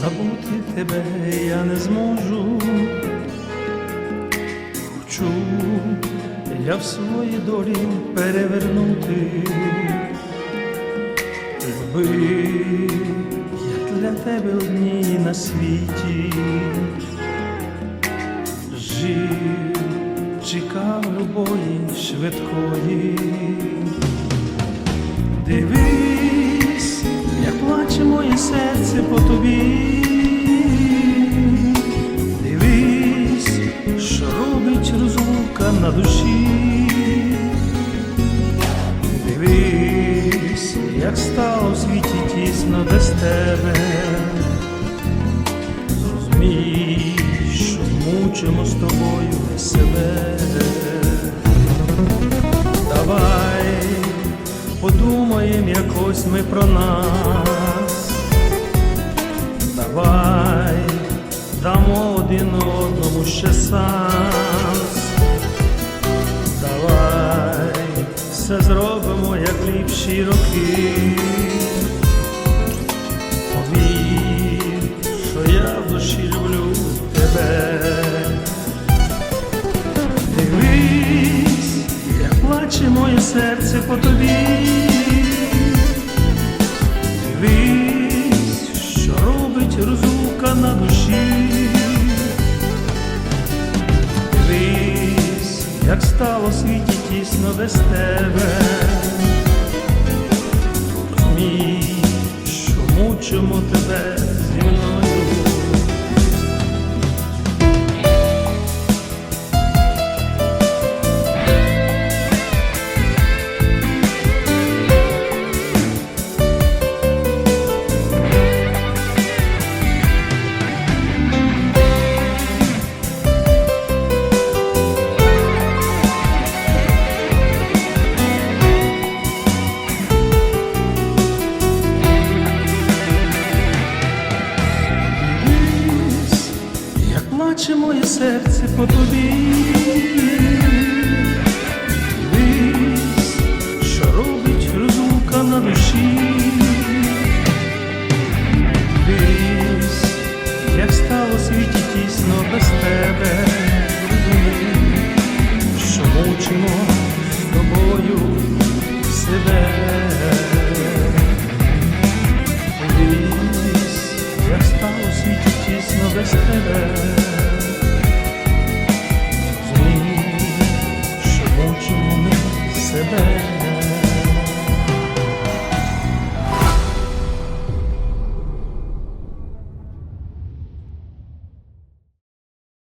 забути тебе я не зможу. Хочу я в своїй долі перевернути. Люби, я для тебе одній на світі. Жив, чекав любої швидкої. Дивись, як плаче моє серце по тобі. Розлука на душі. Дивись, як стало в світі тісно без тебе. Зрозумій, що мучимо з тобою себе. Давай подумаєм якось ми про нас. Все зробимо, як ліпші роки. Повір, що я в душі люблю тебе. Дивись, як плаче моє серце по тобі. Дивись, що робить розлука на душі. Дивись, як стало світі тісно без тебе. Плаче моє серце по тобі. Дивись, що робить розлука на душі. Дивись, як стало світі тісно без тебе. Розумій, що мучимо